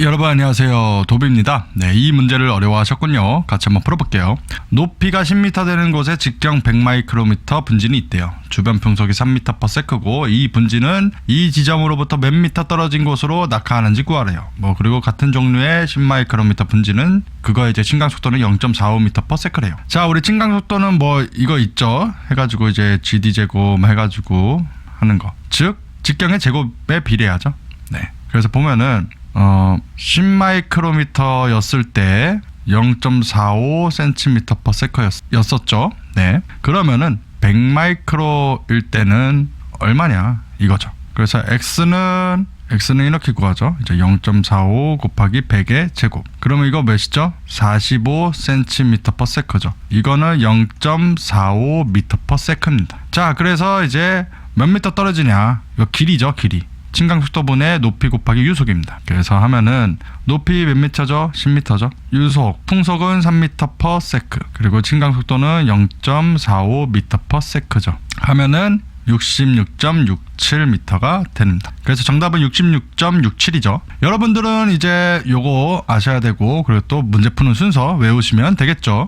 여러분 안녕하세요. 도비입니다. 네, 이 문제를 어려워하셨군요. 같이 한번 풀어볼게요. 높이가 10m 되는 곳에 직경 100마이크로미터 분진이 있대요. 주변 풍속이 3m/s고 이 분진은 이 지점으로부터 몇 미터 떨어진 곳으로 낙하하는지 구하래요. 뭐 그리고 같은 종류의 10마이크로미터 분진은 그거 이제 진강 속도는 0.45m/s래요. 자 우리 진강 속도는 뭐 이거 있죠? 해가지고 이제 gd 제곱 해가지고 하는 거즉 직경의 제곱에 비례하죠. 네. 그래서 보면은 어 10마이크로미터였을 때 0.45cm/s였었죠. 네. 그러면은 100마이크로일 때는 얼마냐 이거죠. 그래서 x는 x는 이렇게 구하죠. 이제 0.45 곱하기 100의 제곱. 그러면 이거 몇이죠? 45cm/s죠. 이거는 0.45m/s입니다. 자, 그래서 이제 몇 미터 떨어지냐? 이거 길이죠, 길이. 진강 속도분의 높이 곱하기 유속입니다. 그래서 하면은 높이 몇 미터죠? 10미터죠. 유속 풍속은 3m/s 그리고 진강 속도는 0.45m/s죠. 하면은 66.67m가 됩니다. 그래서 정답은 66.67이죠. 여러분들은 이제 요거 아셔야 되고 그리고 또 문제 푸는 순서 외우시면 되겠죠.